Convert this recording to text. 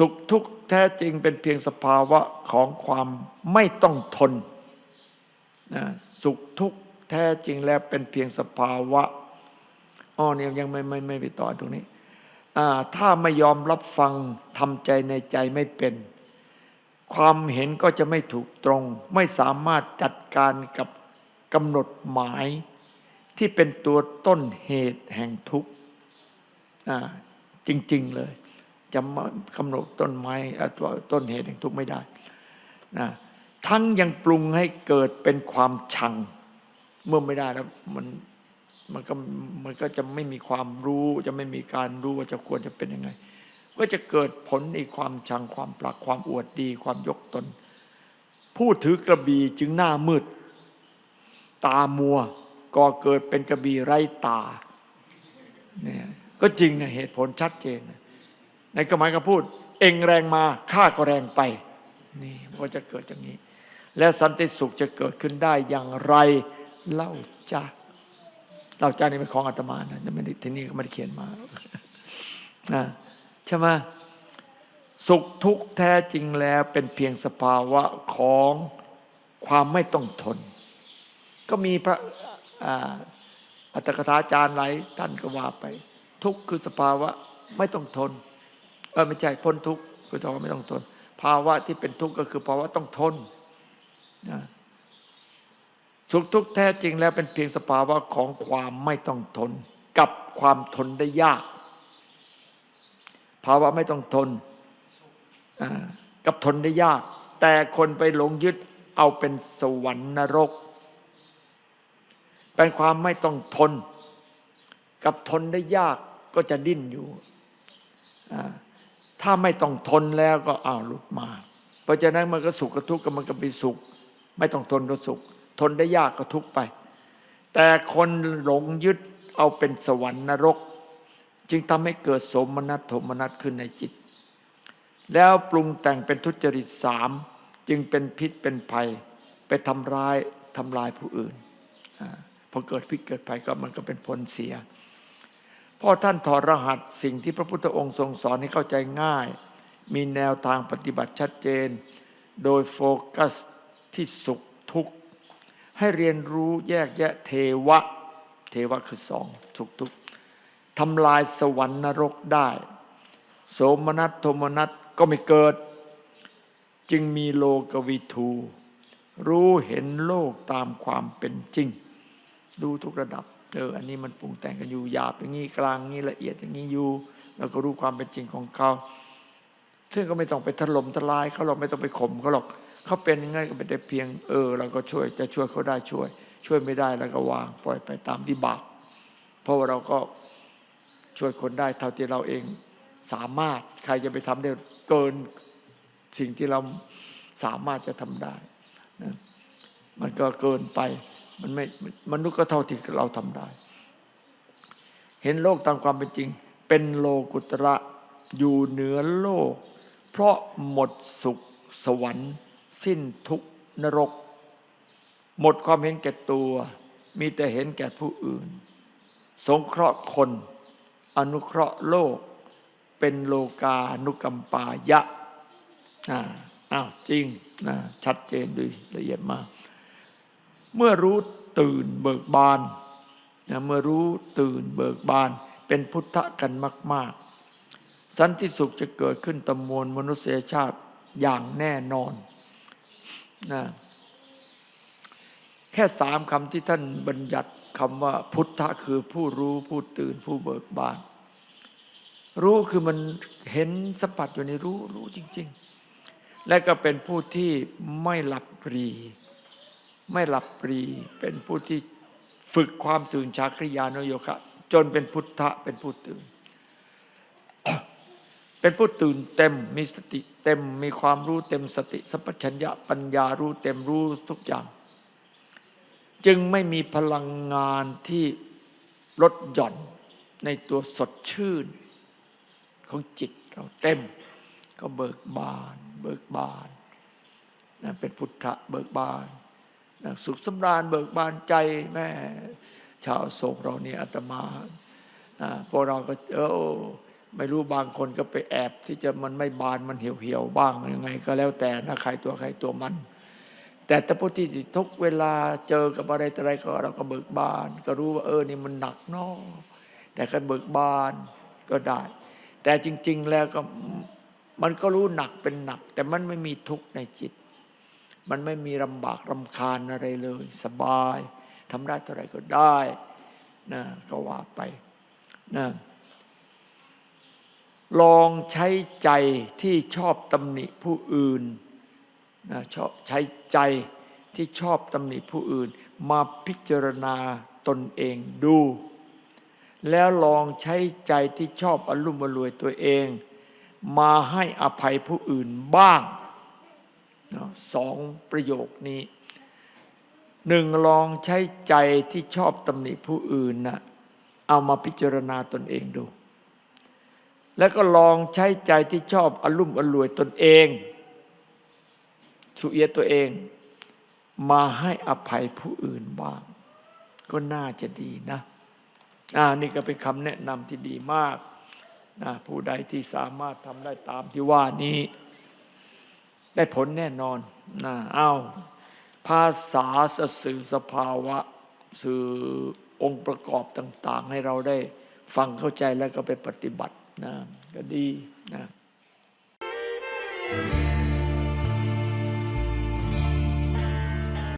สุขทุกข์แท้จริงเป็นเพียงสภาวะของความไม่ต้องทนนะสุขทุกข์แท้จริงแล้วเป็นเพียงสภาวะอ๋อเนี่ยยังไม่ไม่ไม่ไปต่อตรงนี้อ่าถ้าไม่ยอมรับฟังทำใจในใจไม่เป็น ความเห็นก็จะไม่ถูกตรง ไม่สามารถจัดการกับกำหนดหมาย ที่เป็นตัวต้นเหตุแห่งทุกข์อ่าจริง ๆ เลย จะกำหนดต้นไม้ต,ต้นเหตุแห่งทุกข์ไม่ได้นะทั้งยังปรุงให้เกิดเป็นความชัง เมื่อไม่ได้แล้วมันมันก็มันก็จะไม่มีความรู้ จะไม่มีการรู้ว่าจะควรจะเป็นยังไง ก็จะเกิดผลในความชังความปลักความอวดดี ความยกตน ผู้ถือกระบี่จึงหน้ามืด ตามัวก็เกิดเป็นกระบี่ไร้ตาเนี่ยก็จริงนะเหตุผลชัดเจนนะ ในกหมายก็พูด เองแรงมาข้าก็แรงไป นี่มันก็จะเกิดอย่างนี้ และสันติสุขจะเกิดขึ้นได้อย่างไรเล่าจ้าเล่าจ้านี่เป็นของอาตมานะจะไม่ได้ที่นี่ก็ไม่ได้เขียนมานะใช่ไหมสุขทุกข์แท้จริงแล้วเป็นเพียงสภาวะของความไม่ต้องทน ก็มีพระอาอัตถกถาจารย์หลายท่านก็ว่าไป ทุกข์คือสภาวะไม่ต้องทน เออไม่ใช่พ้นทุกข์คือภาวะไม่ต้องทน ภาวะที่เป็นทุกข์ก็คือภาวะต้องทนนะสุขทุกข์แท้จริงแล้วเป็นเพียงสภาวะของความไม่ต้องทน กับความทนได้ยาก ภาวะไม่ต้องทนกับทนได้ยาก แต่คนไปหลงยึดเอาเป็นสวรรค์นรก เป็นความไม่ต้องทน กับทนได้ยากก็จะดิ้นอยู่อ่า ถ้าไม่ต้องทนแล้วก็อ้าวหลุดมา เพราะฉะนั้นมันก็สุขกับทุกข์ก็มันก็เป็นสุข ไม่ต้องทนก็สุข ทนได้ยากก็ทุกข์ไป แต่คนหลงยึดเอาเป็นสวรรค์นรก จึงทำให้เกิดสมนัตโทมนัตขึ้นในจิต แล้วปรุงแต่งเป็นทุจริตสามจึงเป็นพิษเป็นภัย ไปทำร้ายทำลายผู้อื่นอพอเกิดพิษเกิดภัยก็มันก็เป็นผลเสีย พราะท่านถอดรหัสสิ่งที่พระพุทธองค์ทรงสอนให้เข้าใจง่าย มีแนวทางปฏิบัติชัดเจน โดยโฟกัสที่สุขทุกข์ ให้เรียนรู้แยกแยะเทวะ เทวะคือสองสุขทุกข์ทำลายสวรรค์นรกได้ โสมนัสโทมนัสก็ไม่เกิด จึงมีโลกวิทู รู้เห็นโลกตามความเป็นจริง ดูทุกระดับ เอออันนี้มันปรุงแต่งกันอยู่หยาบอย่างนี้กลางอย่างนี้ละเอียดอย่างนี้อยู่แล้วก็รู้ความเป็นจริงของเขาซึ่งก็ไม่ต้องไปถล่มทลายเขาหรอกไม่ต้องไปข่มเขาหรอกเขาเป็นยังไงก็เป็นแต่เพียง เออ เราก็ช่วยจะช่วยเขาได้ช่วย ช่วยไม่ได้แล้วก็วางปล่อยไปตามวิบากเพราะว่าเราก็ช่วยคนได้เท่าที่เราเองสามารถใครจะไปทำได้เกินสิ่งที่เราสามารถจะทำได้นะมันก็เกินไป มันไม่มนุษย์ก็เท่าที่เราทำได้ เห็นโลกตามความเป็นจริง เป็นโลกุตระอยู่เหนือโลก เพราะหมดสุขสวรรค์ สิ้นทุกนรก หมดความเห็นแก่ตัว มีแต่เห็นแก่ผู้อื่น สงเคราะห์คน อนุเคราะห์โลก เป็นโลกานุกัมปายะอ้าวจริงนะชัดเจนดีละเอียดมาก เมื่อรู้ตื่นเบิกบานนะเมื่อรู้ตื่นเบิกบาน เป็นพุทธกันมาก ๆ สันติสุขจะเกิดขึ้นตมวลมนุษยชาติอย่างแน่นอนนะแค่สามคำที่ท่านบัญญัติคำว่าพุทธะคือผู้รู้ผู้ตื่นผู้เบิกบาน รู้คือมันเห็นสัมผัสอยู่ในรู้รู้จริง ๆ และก็เป็นผู้ที่ไม่หลับปรี ไม่หลับปรีเป็นผู้ที่ฝึกความตื่นชาคริยานโยคะ จนเป็นพุทธะเป็นผู้ตื่น เป็นผู้ตื่นเต็มมีสติเต็มมีความรู้เต็มสติสัพชัญญะปัญญารู้เต็มรู้ทุกอย่าง จึงไม่มีพลังงานที่ลดหย่อนในตัวสดชื่น ของจิตเราเต็ม ก็เบิกบาน เบิกบานนะเป็นพุทธะเบิกบาน นะสุขสำราญเบิกบานใจแม่ชาวโศกเราเนี่ยอาตมาพวกเราก็เออไม่รู้บางคนก็ไปแอบ ที่จะมันไม่บานมันเหี่ยวเหี่ยวๆบ้างยังไง ก็แล้วแต่นะใครตัวใครตัวมัน แต่ถ้าพุทธิทุกเวลาเจอกับอะไรออะไรก็เราก็เบิกบาน ก็รู้ว่าเออนี่มันหนักเนาะแต่ก็เบิกบานก็ได้ แต่จริง ๆ แล้วก็มันก็รู้หนักเป็นหนัก แต่มันไม่มีทุกข์ในจิต มันไม่มีลำบากรำคาญอะไรเลย สบายทำได้เท่าไหรก็ได้นะก็ว่าไปนะลองใช้ใจที่ชอบตำหนิผู้อื่นนะชอบใช้ใจที่ชอบตำหนิผู้อื่น มาพิจารณาตนเองดู แล้วลองใช้ใจที่ชอบอารมณ์รวยตัวเอง มาให้อภัยผู้อื่นบ้าง สองประโยคนี้หนึ่งลองใช้ใจที่ชอบตำหนิผู้อื่นนะเอามาพิจารณาตนเองดู แล้วก็ลองใช้ใจที่ชอบอารมณ์อรวยตนเอง สุเอียตัวเอง มาให้อภัยผู้อื่นบ้าง ก็น่าจะดีนะอ่านี่ก็เป็นคำแนะนำที่ดีมากนะผู้ใดที่สามารถทำได้ตามที่ว่านี้ ได้ผลแน่นอนนะเอาภาษาสื่อสภาวะ สื่อองค์ประกอบต่าง ๆ ให้เราได้ฟังเข้าใจแล้วก็ไปปฏิบัตินะก็ดีนะ